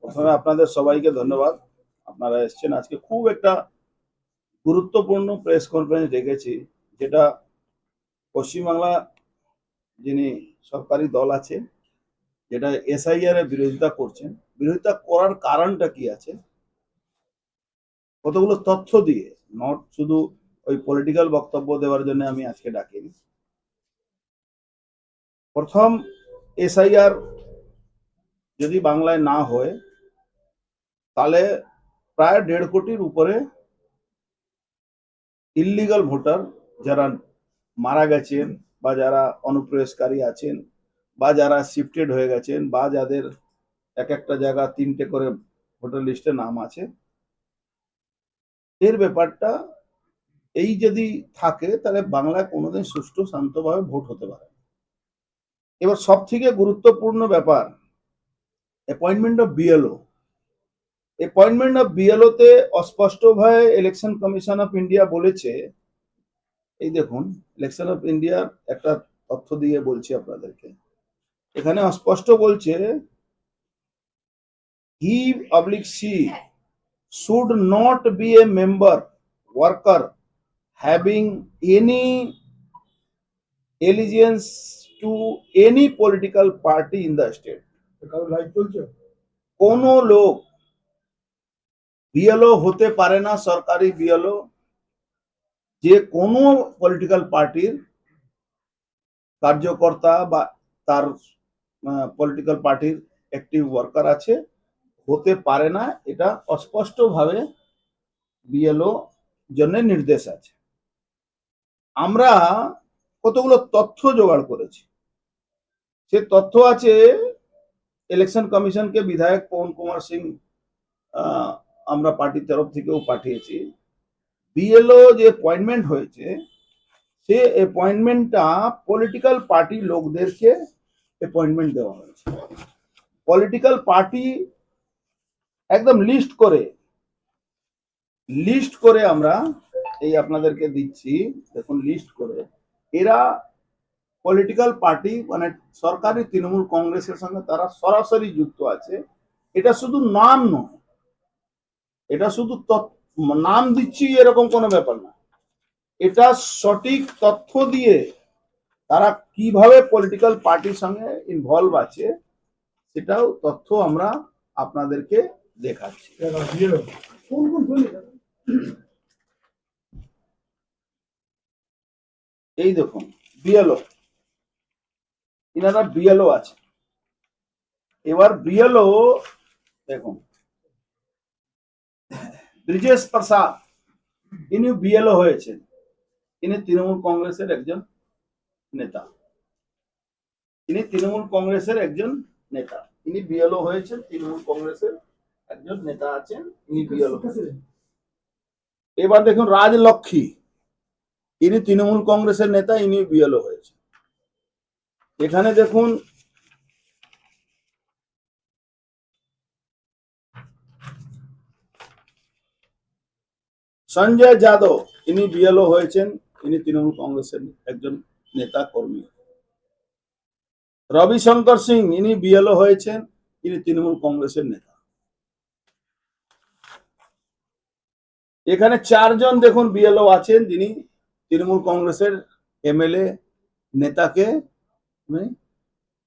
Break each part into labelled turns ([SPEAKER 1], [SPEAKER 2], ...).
[SPEAKER 1] প্রথমে আপনাদের সবাইকে ধন্যবাদ। আপনারা এসছেন। আজকে খুব একটা গুরুত্বপূর্ণ প্রেস কনফারেন্স ডেকেছি, যেটা পশ্চিমবাংলা যিনি সরকারি দল আছে যেটা এসআইআর এর বিরোধিতা করছেন, বিরোধিতা করার কারণটা কি আছে? কতগুলো তথ্য দিয়ে নট শুধু ওই পলিটিক্যাল বক্তব্য দেওয়ার জন্য আমি আজকে ডাকিনি। প্রথম এসআইআর যদি বাংলায় না হয়, তাহলে প্রায় দেড় কোটির উপরে ইল্লিগাল ভোটার যারা মারা গেছেন বা যারা অনুপ্রবেশকারী আছেন বা যারা শিফটেড হয়ে গেছেন বা যাদের এক একটা জায়গা তিনটে করে ভোটার লিস্টে নাম আছে, এর ব্যাপারটা এই যদি থাকে, তাহলে বাংলায় কোনোদিন সুষ্ঠু শান্তভাবে ভোট হতে পারে। এবার সব থেকে গুরুত্বপূর্ণ ব্যাপার appointment of BLO appointment of BLO তে অস্পষ্টভাবে ইলেকশন কমিশন অফ ইন্ডিয়া বলেছে, এই দেখুন ইলেকশন অফ ইন্ডিয়ার একটা তথ্য দিয়ে বলছি আপনাদেরকে। এখানে অস্পষ্ট বলছে he oblique she should not be a member worker having any allegiance to any political party in the state কোন লোক বিএলও হতে পারে না, সরকারি বিএলও যে কোনো পলিটিক্যাল পার্টির কার্যকর্তা বা তার পলিটিক্যাল পার্টির অ্যাক্টিভ ওয়ার্কার আছে, হতে পারে না, এটা অস্পষ্টভাবে বিএলও জন্য নির্দেশ আছে। আমরা কতগুলো তথ্য জোগাড় করেছি। সে তথ্য আছে ইলেকশন কমিশনকে বিধায়ক পবন কুমার সিং আমরা পার্টির তরফ থেকেও পাঠিয়েছি। বিএলও যে অ্যাপয়েন্টমেন্ট হয়েছে, সে অ্যাপয়েন্টমেন্টটা পলিটিক্যাল পার্টি লোকদেরকে অ্যাপয়েন্টমেন্ট দেওয়া হয়েছে। পলিটিক্যাল পার্টি একদম লিস্ট করে লিস্ট করে আমরা এই আপনাদেরকে দিচ্ছি। দেখুন লিস্ট করে। এরা পলিটিক্যাল পার্টি মানে সরকারি তৃণমূল কংগ্রেসের সঙ্গে তারা সরাসরি যুক্ত আছে এটা শুধু নাম নয় এটা শুধু নাম দিচ্ছি এরকম কোনো ব্যাপার না। এটা সঠিক তথ্য দিয়ে তারা কীভাবে পলিটিক্যাল পার্টির সঙ্গে ইনভলভ আছে সেটাও তথ্য আমরা আপনাদেরকে দেখাচ্ছি। এই দেখুন বিএলও ইনারা বিএলও আছে। এবার বিএলও দেখুন। ব্রিজেশ প্রসাদ, ইনি বিএলও হয়েছেন। ইনি তৃণমূল কংগ্রেসের একজন নেতা। ইনি তৃণমূল কংগ্রেসের একজন নেতা। ইনি বিএলও হয়েছেন, তৃণমূল কংগ্রেসের একজন নেতা আছেন, ইনি বিএলও এবার দেখুন রাজলক্ষ্মী। ইনি তৃণমূল কংগ্রেসের নেতা, ইনি বিএলও হয়েছে এখানে দেখুন, সঞ্জয় যাদব, ইনি বিএলও হয়েছেন, ইনি তৃণমূল কংগ্রেসের একজন নেতা কর্মী। রবিশঙ্কর সিং, ইনি বিএলও হয়েছেন, ইনি তৃণমূল কংগ্রেসের নেতা। এখানে চারজন দেখুন বিএলও আছেন, যিনি তৃণমূল কংগ্রেসের এমএলএ নেতাকে উনি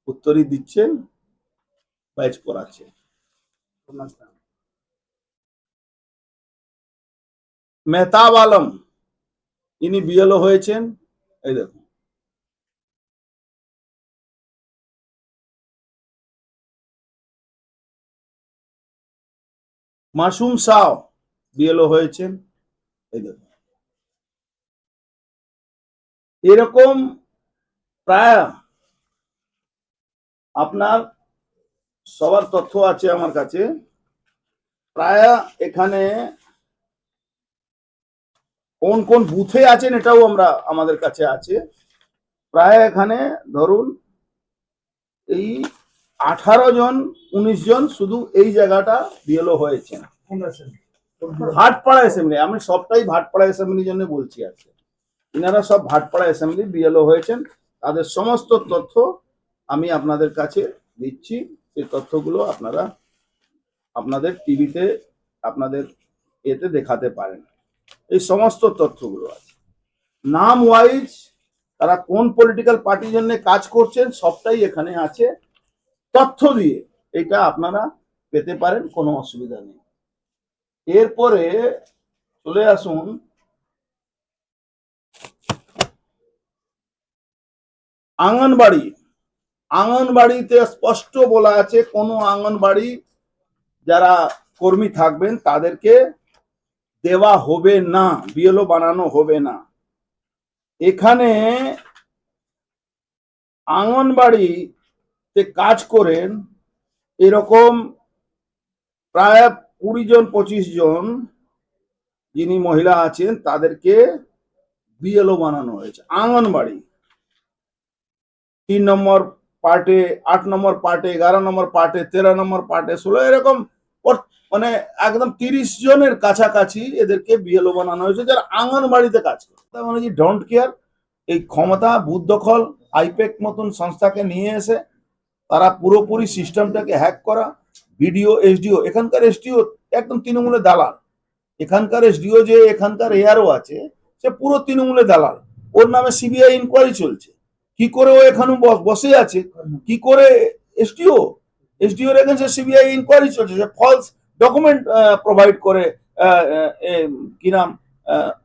[SPEAKER 1] উত্তরই দিচ্ছেন ব্যাচ পড়াচ্ছেন মেহতাব আলম, ইনি বিএলও হয়েছেন, এই দেখুন। মাসুম সাও বিএলও হয়েছেন, এই দেখুন। এরকম প্রায় আপনার সবার তথ্য আছে আমার কাছে। প্রায় এখানে কোন কোন বুথে আছেন এটাও আমরা আমাদের কাছে আছে। প্রায় এখানে ধরুন এই আঠারো জন, উনিশ জন শুধু এই জায়গাটা বিএলও হয়েছে ভাটপাড়া অ্যাসেম্বলি আমি সবটাই ভাটপাড়া অ্যাসেম্বলির জন্য বলছি আজকে। ইনারা সব ভাটপাড়া অ্যাসেম্বলি বিএলও হয়েছেন। তাদের সমস্ত তথ্য আমি আপনাদের কাছে দিচ্ছি সেই তথ্যগুলো আপনারা আপনাদের টিভিতে, আপনাদের এতে দেখাতে পারেন। এই সমস্ত তথ্যগুলো আছে। নাম ওয়াইজ তারা কোন পলিটিক্যাল পার্টির জন্য কাজ করছেন সবটাই এখানে আছে। তথ্য দিয়ে এটা আপনারা পেতে পারেন, কোনো অসুবিধা নেই। এরপরে চলে আসুন। আঙ্গনবাড়ি আঙ্গনবাড়িতে স্পষ্ট বলা আছে, কোনো আঙ্গনবাড়ি যারা কর্মী থাকবেন, তাদেরকে দেওয়া হবে না, বিএলও বানানো হবে না। এখানে আঙ্গনবাড়িতে কাজ করেন এরকম প্রায় কুড়ি জন, পঁচিশ জন যিনি মহিলা আছেন, তাদেরকে বিএলও বানানো হয়েছে। আঙ্গনবাড়ি তিন নম্বর পার্টে আট নম্বর পার্টে এগারো নম্বর পার্টে তেরো নম্বর পার্টে ষোলো, এরকম মানে একদম তিরিশ জনের কাছাকাছি এদেরকে বিএলও বানানো হয়েছে, যারা আঙ্গনবাড়িতে কাজ করে। মানে কি ডোন্ট কেয়ার এই ক্ষমতা বুথ দখল আইপেক মতন সংস্থাকে নিয়ে এসে তারা পুরোপুরি সিস্টেমটাকে হ্যাক করা, বিডিও, এসডিও, এখানকার এসডিও একদম তৃণমূলের দালাল। এখানকার এসডিও যে, এখানকার এআরও আছে, সে পুরো তৃণমূলের দালাল। ওর নামে সিবিআই ইনকোয়ারি চলছে। কি করে ও এখানে বস- আছে? কি করে এসডিও? এসডিও এগেন্সে সিবিআই ইনকোয়ারি চলছে যে ফলস ডকুমেন্ট প্রোভাইড করে কি নাম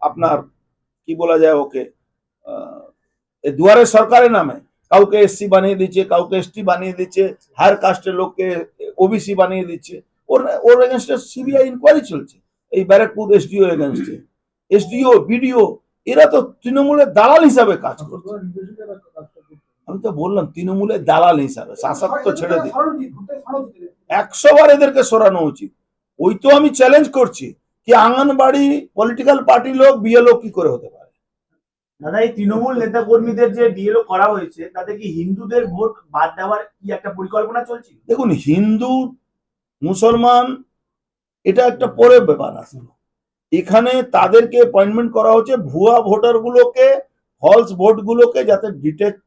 [SPEAKER 1] আপনার, কি বলা যায় ওকে দুয়ারে সরকারের নামে। কাউকে এসসি বানিয়ে দিচ্ছে, কাউকে এসটি বানিয়ে দিচ্ছে হায়ার কাস্টের লোককে ওবিসি বানিয়ে দিচ্ছে। ওর ওর এগেনস্টে সিবিআই ইনকোয়ারি চলছে। এই ব্যারাকপুর এসডিও এগেনস্টে এসডিও বিডিও এরা তো তৃণমূলের দালাল হিসাবে কাজ করছে। আমি তো বললাম তৃণমূলের দালাল হিসাবে শাসক তো ছেড়ে দিই। একশো বার এদেরকে সরানো উচিত। ওই তো আমি চ্যালেঞ্জ করছি কি আঙ্গনবাড়ি পলিটিক্যাল পার্টি লোক বিএলও কি করে হতে পারে?
[SPEAKER 2] দাদা এই তৃণমূল নেতা কর্মীদের যে ডিএলও করা হয়েছে তাতে কি হিন্দুদের ভোট বাদ দেওয়ার কি একটা পরিকল্পনা চলছে
[SPEAKER 1] দেখুন হিন্দু মুসলমান এটা একটা পরে ব্যাপার আসলে। এখানে তাদেরকে অ্যাপয়েন্টমেন্ট করা হচ্ছে। ভুয়া ভোটার গুলোকে ফলস ভোট গুলোকে যাতে ডিটেক্ট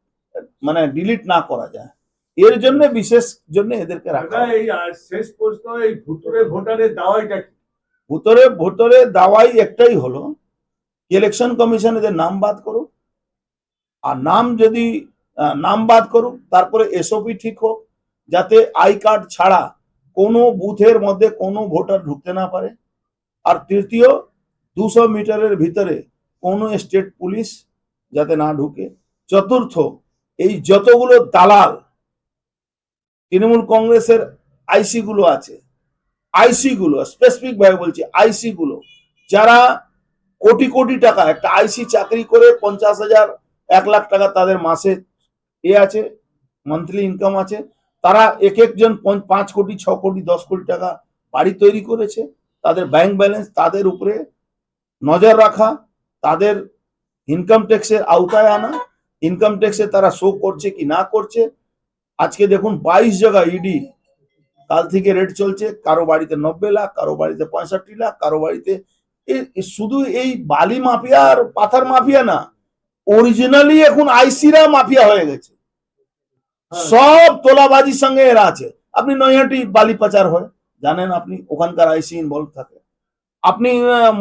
[SPEAKER 1] মানে ডিলিট না করা যায়। এর জন্য বিশেষ জন্য এদেরকে রাখা
[SPEAKER 3] এই শেষ প্রশ্ন এই ভুতরে ভোটারের দাওয়াইটা কি?
[SPEAKER 1] ভোটরে ভোটরে দাওয়াই একটাই হলো ইলেকশন কমিশন এদের নাম বাদ করুক। আর নাম যদি নাম বাদ করুক তারপরে এসওপি ঠিক হোক যাতে আই কার্ড ছাড়া কোনো বুথের মধ্যে কোনো ভোটার ঢুকতে না পারে। আর তৃতীয়, দুশো মিটারের ভিতরে কোনো স্টেট পুলিশ যাতে না ঢুকে। চতুর্থ, এই যতগুলো দালাল, তৃণমূল কংগ্রেসের আইসি গুলো আছে আইসি গুলো স্পেসিফিক ভাবে বলছি আইসি গুলো যারা কোটি কোটি টাকা, একটা আইসি চাকরি করে পঞ্চাশ হাজার, এক লাখ টাকা তাদের মাসে এ আছে মান্থলি ইনকাম আছে, তারা এক একজন পাঁচ কোটি, ছ কোটি, দশ কোটি টাকা বাড়ি তৈরি করেছে। তাদের ব্যাংক ব্যালেন্স তাদের উপরে নজর রাখা তাদের ইনকাম ট্যাক্সের আওতায় আনা ইনকাম ট্যাক্সে তারা শো করছে কি না করছে। আজকে দেখুন বাইশ জায়গা ইডি কাল থেকে রেট চলছে কারও বাড়িতে নব্বই লাখ কারও বাড়িতে পঁয়ষট্টি লাখ কারও বাড়িতে শুধু এই বালি মাফিয়া আর পাথার মাফিয়া না অরিজিনালি এখন আইসিরা মাফিয়া হয়ে গেছে। সব তোলাবাজির সঙ্গে এরা আছে। আপনি নৈহাটি বালি পাচার হয়। জানেন আপনি ওখানকার আইসি ইনভলভ থাকে। আপনি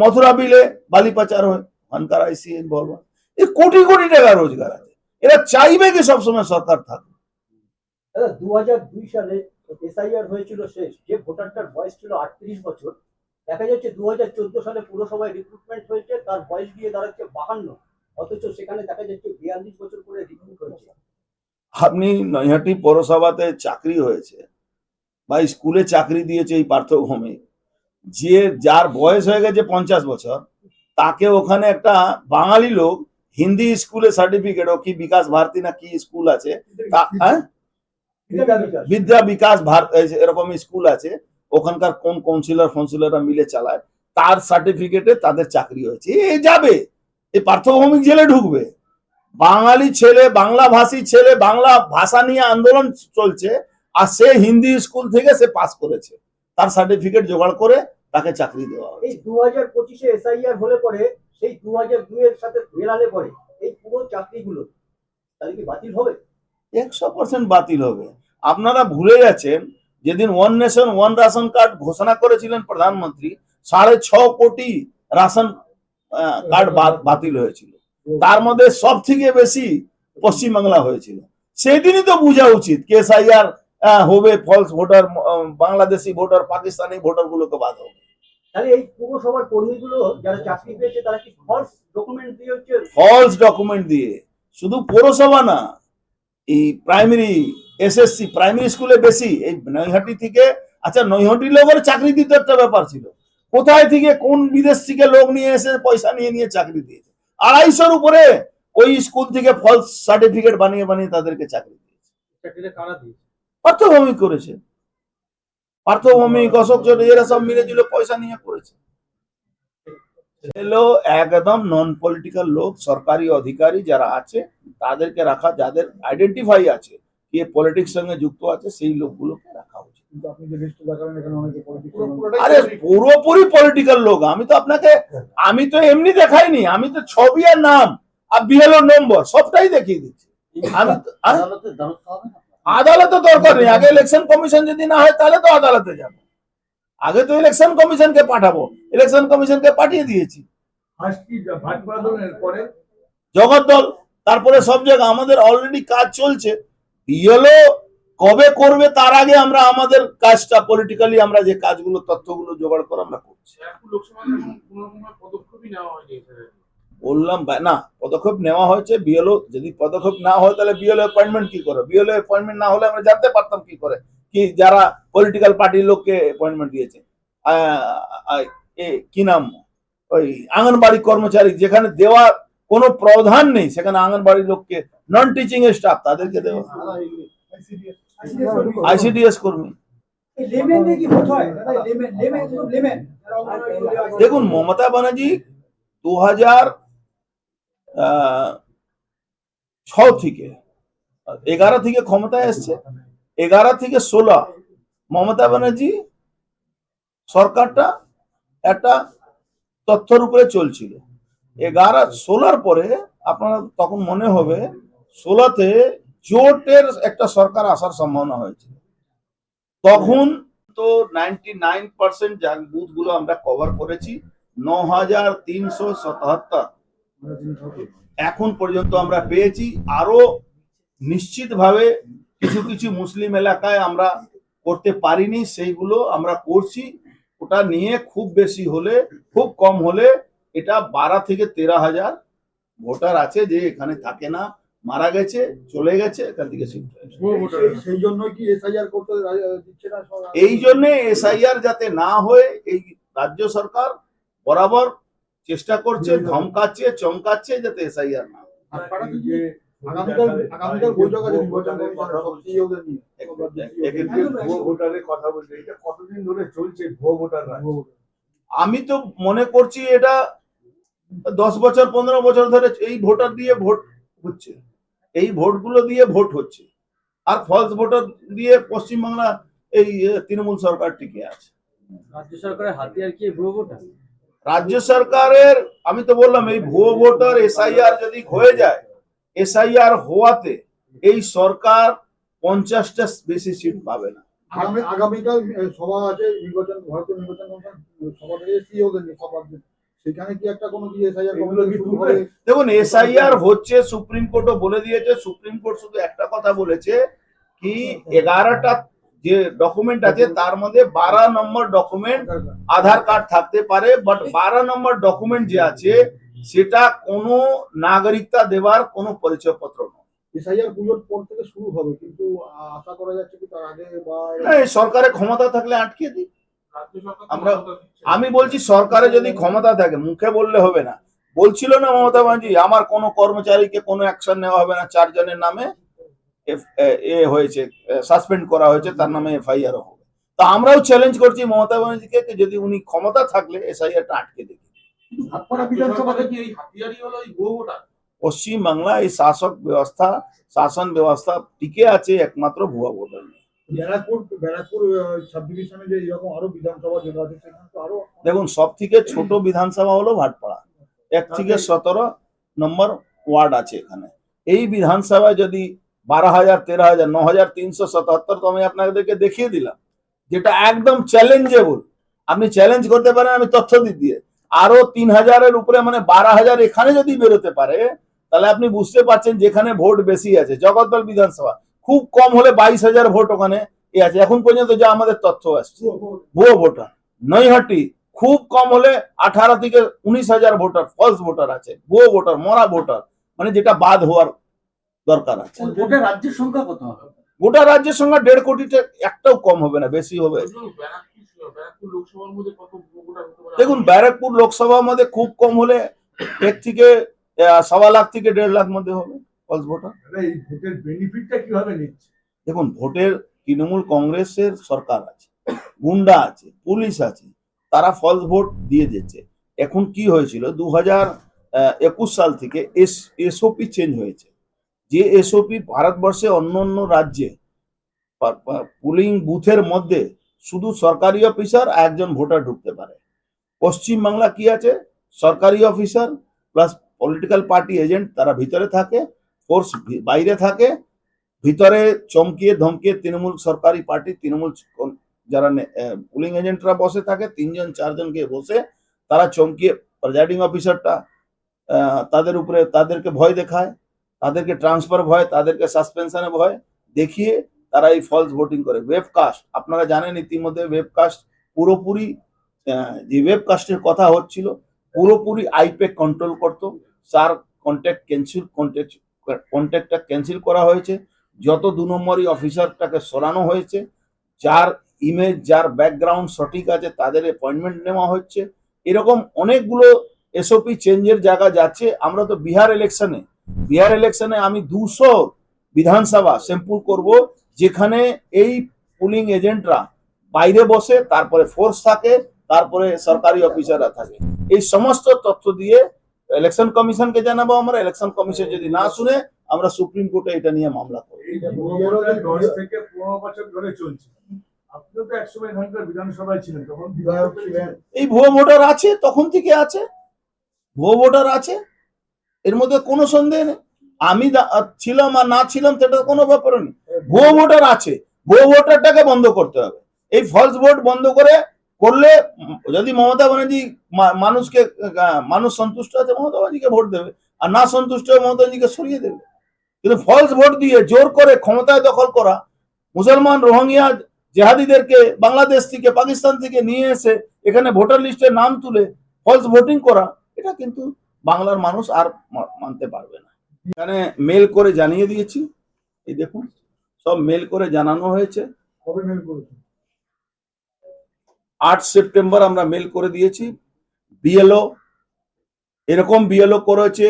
[SPEAKER 1] মথুরা বিলে বালি পাচার হয় ওখানকার আইসি ইনভলভ হয়। এ কোটি কোটি টাকা রোজগার আছে। এরা চাইবে কি সবসময় সরকার
[SPEAKER 4] দাদা দু হাজার দুই সালে এসআইআর হয়েছিল শেষ। যে ভোটারটার বয়স ছিল আটত্রিশ বছর দেখা যাচ্ছে দু হাজার চোদ্দ সালে পুরসভায় রিক্রুটমেন্ট হয়েছে তার বয়স গিয়ে দাঁড়াচ্ছে বাহান্ন। অথচ সেখানে দেখা যাচ্ছে বিয়াল্লিশ বছর করে রিক্রুট হয়েছে।
[SPEAKER 1] আপনি নৈহাটি পৌরসভাতে চাকরি হয়েছে বা স্কুলে চাকরি দিয়েছে এই পার্থভূমি, যে যার বয়স হয়ে গেছে পঞ্চাশ বছর, তাকে ওখানে একটা বাঙালি লোক হিন্দি স্কুলে সার্টিফিকেট ও কি বিকাশ ভারতী না কি স্কুল আছে হ্যাঁ?
[SPEAKER 4] বিদ্যা বিকাশ।
[SPEAKER 1] ভারত এরকম স্কুল আছে, ওখানকার কোন কাউন্সিলর ফাউন্সিলররা মিলে চালায়, তার সার্টিফিকেটে তাদের চাকরি হয়েছে এ যাবে এই পার্থভৌমিক জেলে ঢুকবে বাঙালি ছেলে বাংলা ভাষী ছেলে, বাংলা ভাষা নিয়ে আন্দোলন চলছে আর সে হিন্দি স্কুল থেকে সে পাস করেছে। তার সার্টিফিকেট জোগাড় করে তাকে চাকরি দেওয়া
[SPEAKER 4] এই
[SPEAKER 1] হয়েছে।
[SPEAKER 4] দু হাজার পঁচিশে এসআইআর হলে পরে সেই দু হাজার দুই এর সাথে মেলালে পরে এই পুরো চাকরিগুলো তাহলে কি বাতিল হবে?
[SPEAKER 1] একশো পার্সেন্ট বাতিল হবে। আপনারা ভুলে গেছেন যেদিন one nation one ration card ঘোষণা করেছিলেন প্রধানমন্ত্রী সাড়ে ছ কোটি রাশন কার্ড বাতিল হয়েছিল। তার মধ্যে সব থেকে বেশি পশ্চিমবাংলা হয়েছিল। সেদিনই তো বোঝা উচিত কেএসআইআর হবে false voter Bangladeshi voter Pakistani voter গুলোকে বাদ হবে।
[SPEAKER 4] তাহলে এই পুরসভার কর্মীগুলো যারা চাকরি পেয়েছে তারা কি ফলস ডকুমেন্ট দিয়ে হচ্ছে?
[SPEAKER 1] ফলস ডকুমেন্ট দিয়ে। শুধু পৌরসভা না এই প্রাইমারি এসএসসি প্রাইমারি স্কুলে বেশি। এই নৈহাটি থেকে আচ্ছা নৈহাটি লোকের চাকরি দিতে একটা ব্যাপার ছিল। কোথায় থেকে কোন বিদেশ থেকে লোক নিয়ে এসে পয়সা নিয়ে নিয়ে চাকরি দিয়েছে? আড়াইশোর উপরে ওই স্কুল থেকে ফলস সার্টিফিকেট বানিয়ে বানিয়ে তাদেরকে চাকরি দিয়েছে? পার্থভূমি করেছে। পার্থভূমি অশোক এরা সব মিলে জুলে পয়সা নিয়ে করেছে। এলো একদম নন পলিটিক্যাল লোক সরকারি অধিকারী যারা আছে তাদেরকে রাখা যাদের আইডেন্টিফাই আছে কে পলিটিক্স সঙ্গে যুক্ত আছে সেই লোকগুলোকে রাখা উচিত।
[SPEAKER 3] কিন্তু আপনি যে লিস্ট দেখালেন এখানে অনেকে পলিটিক্স
[SPEAKER 1] আরে পুরোপুরি পলিটিক্যাল লোক। আমি তো আপনাকে আমি তো এমনি দেখাইনি। আমি তো ছবি আর নাম আর বিএলও নম্বর সবটাই দেখিয়ে দিচ্ছি। আমি আদালতে দরকার নেই। আগে ইলেকশন কমিশন যদি না হয় তাহলে তো আদালতে যাব। আগে তো ইলেকশন কমিশনকে পাঠাবো। ইলেকশন কমিশনকে পাঠিয়ে দিয়েছি। জগদ্দল তারপরে সব জায়গা। আমাদের অলরেডি কাজ চলছে। ইয়েলো কবে করবে তার আগে আমরা আমাদের কাজটা পলিটিক্যালি আমরা যে কাজগুলো তথ্যগুলো জোগাড় করে আমরা করছি। বললাম না পদক্ষেপ নেওয়া হয়েছে বিএলও যদি পদক্ষেপ না হয় তাহলে বিএলও অ্যাপয়েন্টমেন্ট কি করে? বিএলও অ্যাপয়েন্টমেন্ট না হলে আমরা জানতে পারতাম কি করে? কি যারা পলিটিক্যাল পার্টির লোককে অ্যাপয়েন্টমেন্ট দিয়েছে? কি নাম? ওই আঙ্গনবাড়ি কর্মচারী যেখানে দেওয়ার কোনো প্রধান নেই সেখানে আঙ্গনবাড়ির লোককে নন টিচিং এর স্টাফ তাদেরকে দেওয়া আইসিডিএস কর্মী। দেখুন মমতা ব্যানার্জি দু হাজার ছ থেকে, এগারো থেকে ক্ষমতায় এসছে। এগারো থেকে ষোলো, মমতা ব্যানার্জি সরকারটা একটা তথ্যর উপরে চলছিল। এগারো, ষোলোর পরে আপনার তখন মনে হবে, ষোলোতে জোটের একটা সরকার আসার সম্ভাবনা হয়েছিল তখন তো নাইনটি নাইন পার্সেন্ট বুথগুলো আমরা কভার করেছি ন হাজার তিনশো সাতাত্তর। এখন পর্যন্ত আমরা পেয়েছি। আরও নিশ্চিতভাবে কিছু কিছু মুসলিম এলাকায় আমরা করতে পারিনি সেইগুলো আমরা করছি। ওটা নিয়ে খুব বেশি হলে খুব কম হলে এটা বারো থেকে তেরো হাজার ভোটার আছে যে এখানে থাকে না মারা গেছে চলে গেছে এখান থেকে
[SPEAKER 3] সেই জন্য কি এসআইআর করতে দিচ্ছে না
[SPEAKER 1] এই জন্য এসআইআর যাতে না হয়ে এই রাজ্য সরকার বরাবর চেষ্টা করছে ধমকাচ্ছে চমকাচ্ছে যাতে এসআইআর না আমি তো মনে করছি এটা দশ বছর পনেরো বছর ধরে এই ভোটার দিয়ে ভোট হচ্ছে। এই ভোটগুলো দিয়ে ভোট হচ্ছে। আর ফলস ভোটার দিয়ে পশ্চিমবাংলা এই তৃণমূল সরকার টিকে আছে।
[SPEAKER 4] রাজ্য সরকারের হাতিয়ার কি ভুয়ো ভোটার?
[SPEAKER 1] রাজ্য সরকারের আমি তো বললাম এই ভুয়ো ভোটার এসআইআর যদি হয়ে যায় এসআইআর হওয়াতে এই সরকার পঞ্চাশটা বেশি সিট পাবে না
[SPEAKER 3] আগামীকাল সভা আছে নির্বাচন ভারতীয় নির্বাচন সভা থেকে। সেখানে কি একটা কোনো
[SPEAKER 1] দেখুন এসআইআর হচ্ছে সুপ্রিম কোর্টও বলে দিয়েছে সুপ্রিম কোর্ট শুধু একটা কথা বলেছে কি এগারোটা যে ডকুমেন্ট আছে তার মধ্যে বারো নম্বর ডকুমেন্ট আধার কার্ড থাকতে পারে বাট বারো নম্বর ডকুমেন্ট যে আছে সেটা কোনো নাগরিকতা দেওয়ার কোনো পরিচয়পত্র নয়।
[SPEAKER 3] এসআইআর পুজোর পর থেকে শুরু হবে কিন্তু আশা করা যাচ্ছে কি তার আগে বা
[SPEAKER 1] সরকারের ক্ষমতা থাকলে আটকে দিই। আমরা আমি বলছি সরকারে যদি ক্ষমতা থাকে মুখে বললে হবে না। বলছিল না মমতা ব্যানার্জি আমার কোনো কর্মচারীকে কোনো অ্যাকশন নেওয়া হবে না চারজনের নামে। এ হয়েছে সাসপেন্ড করা হয়েছে তার নামে এফআইআর হবে। তা আমরাও চ্যালেঞ্জ করছি মমতা ব্যানার্জিকে যদি উনি ক্ষমতা থাকলে এসআইআরটা আটকে দেবে। পশ্চিম বাংলা এই শাসক ব্যবস্থা শাসন ব্যবস্থা টিকে আছে একমাত্র ভুয়া ভোটার দেখুন সব থেকে ছোট বিধানসভা হলো ভাটপাড়া। এক থেকে সতেরো নম্বর ওয়ার্ড আছে এখানে। এই বিধানসভায় যদি বারো হাজার তেরো হাজার ন হাজার তিনশো সাতাত্তর তো আমি আপনাদেরকে দেখিয়ে দিলাম যেটা একদম চ্যালেঞ্জেবল আপনি চ্যালেঞ্জ করতে পারেন আমি তথ্য দিয়ে। আরও তিন হাজারের উপরে মানে বারো হাজার এখানে যদি বেরোতে পারে তাহলে আপনি বুঝতে পারছেন যেখানে ভোট বেশি আছে। জগদ্দল বিধানসভা খুব কম হলে বাইশ হাজার ভোট ওখানে এ আছে। এখন পর্যন্ত যা আমাদের তথ্য আসছে ভুয়ো ভোটার। নৈহাটি খুব কম হলে আঠারো থেকে উনিশ হাজার ভোটার ফলস ভোটার আছে ভুয়ো ভোটার মরা ভোটার। মানে যেটা বাদ হওয়ার দরকার আছে।
[SPEAKER 5] গোটা রাজ্যের সংখ্যা কত হবে?
[SPEAKER 1] গোটা রাজ্যের সঙ্গে দেড় কোটিতে একটাও কম হবে না বেশি হবে। দেখুন ব্যারাকপুর লোকসভার মধ্যে খুব কম হলে এক থেকে সওয়া লাখ থেকে দেড় লাখ মধ্যে হবে ফলস ভোটার
[SPEAKER 2] ভোটের বেনিফিটটা কীভাবে নিচ্ছে?
[SPEAKER 1] দেখুন ভোটের তৃণমূল কংগ্রেসের সরকার আছে গুন্ডা আছে পুলিশ আছে তারা ফলস ভোট দিয়ে দিচ্ছে এখন কি হয়েছিল? দু হাজার একুশ সাল থেকে এস এসওপি চেঞ্জ হয়েছে। যে এসওপি ভারতবর্ষে অন্য অন্য রাজ্যে পুলিং বুথের মধ্যে শুধু সরকারি অফিসার একজন ভোটার ঢুকতে পারে। পশ্চিম বাংলা কি আছে? সরকারি officer plus political party agent তারা ভিতরে থাকে ফোর্স বাইরে থাকে, ভিতরে চমকিয়ে ধমকিয়ে তৃণমূল সরকারি পার্টি তৃণমূল যারা পুলিং এজেন্টরা বসে থাকে, তিনজন চারজনকে বসে তারা চমকিয়ে প্রেজাইডিং অফিসারটা তাদের উপরে তাদেরকে ভয় দেখায়। তাদেরকে ট্রান্সফার ভয়, তাদেরকে সাসপেনশনে ভয় দেখিয়ে তারা এই ফলস ভোটিং করে। ওয়েবকাস্ট আপনারা জানেন ইতিমধ্যে ওয়েবকাস্ট পুরোপুরি যে ওয়েবকাস্টের কথা হচ্ছিল, পুরোপুরি আইপেক কন্ট্রোল করতো। তার কন্ট্যাক্ট ক্যান্সেল কন্ট্যাক্ট কন্ট্যাক্টটা ক্যান্সেল করা হয়েছে। যত দু নম্বরই অফিসারটাকে সরানো হয়েছে, যার ইমেজ যার ব্যাকগ্রাউন্ড সঠিক আছে, তাদের অ্যাপয়েন্টমেন্ট নেওয়া হচ্ছে। এরকম অনেকগুলো এসওপি চেঞ্জের জায়গা যাচ্ছে। আমরা তো বিহার ইলেকশনে বিহার ইলেকশনে আমি দুশো বিধানসভা স্যাম্পল করব যেখানে এই পুলিং এজেন্টরা বাইরে বসে তারপরে ফোর্স থাকে তারপরে সরকারি অফিসাররা থাকে। এই সমস্ত তথ্য দিয়ে ইলেকশন কমিশনকে জানাব আমরা। ইলেকশন কমিশন যদি না শুনে আমরা সুপ্রিম কোর্টে এটা নিয়ে মামলা করব।
[SPEAKER 2] এই ভুয়ো ভোটার
[SPEAKER 1] আছে? তখন থেকে আছে? ভুয়ো ভোটার আছে? এর মধ্যে কোনো সন্দেহ নেই। আমি ছিলাম আর না ছিলাম সেটা কোনো ব্যাপার নেই। ভুয়ো ভোটার আছে, ভুয়ো ভোটারটাকে বন্ধ করতে হবে। এই ফলস ভোট বন্ধ করে, করলে যদি মমতা ব্যানার্জি মানুষকে মানুষ সন্তুষ্ট আছে, মমতা ব্যানার্জিকে ভোট দেবে। আর না সন্তুষ্ট হয়ে মমতা ব্যানার্জিকে সরিয়ে দেবে। কিন্তু ফলস ভোট দিয়ে জোর করে ক্ষমতায় দখল করা, মুসলমান রোহিঙ্গিয়া জেহাদিদেরকে, বাংলাদেশ থেকে, পাকিস্তান থেকে নিয়ে এসে এখানে ভোটার লিস্টে নাম তুলে ফলস ভোটিং করা, এটা কিন্তু বাংলার মানুষ আর মানতে পারবে না। এখানে মেল করে জানিয়ে দিয়েছি। এই দেখুন সব মেল করে জানানো হয়েছে।
[SPEAKER 3] কবে মেল করেছেন?
[SPEAKER 1] আট সেপ্টেম্বর আমরা মেল করে দিয়েছি। বিএলও এরকম বিএলও করেছে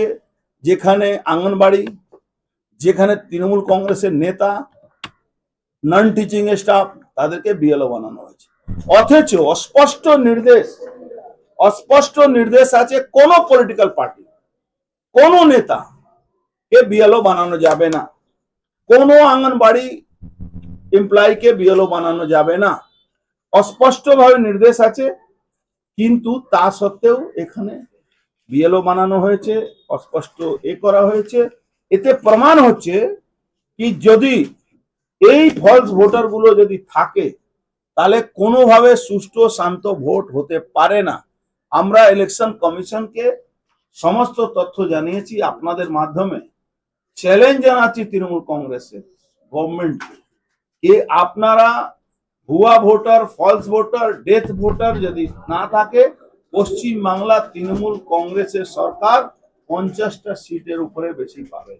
[SPEAKER 1] যেখানে আঙ্গনবাড়ি যেখানে তৃণমূল কংগ্রেসের নেতা নন টিচিং স্টাফ তাদেরকে বিএলও বানানো হয়েছে। অথচ অস্পষ্ট নির্দেশ অস্পষ্ট নির্দেশ আছে কোন পলিটিক্যাল পার্টি কোন নেতা কে বিএলও বানানো যাবে না। কোনো আঙ্গনবাড়ি এমপ্লয়িকে বিএলও বানানো যাবে না। অস্পষ্টভাবে নির্দেশ আছে, কিন্তু তা সত্ত্বেও এখানে বিএলও বানানো হয়েছে, অস্পষ্ট এ করা হয়েছে। এতে প্রমাণ হচ্ছে কি যদি এই ফলস ভোটারগুলো যদি থাকে, তাহলে কোনোভাবে সুষ্ঠু শান্ত ভোট হতে পারে না। আমরা ইলেকশন কমিশনকে সমস্ত তথ্য জানিয়েছি আপনাদের মাধ্যমে। চ্যালেঞ্জ জানাচ্ছি তৃণমূল কংগ্রেসের গভর্নমেন্টকে যে আপনারা ভুয়া voter false voter death voter যদি না থাকে, পশ্চিম বাংলা তৃণমূল কংগ্রেসের সরকার পঞ্চাশটা সিটের উপরে বেশি পাবে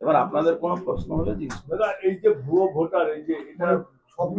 [SPEAKER 1] এবার আপনাদের কোনো প্রশ্ন হলে জিজ্ঞেস
[SPEAKER 2] এই যে ভুয়ো ভোটার, এই যে এটা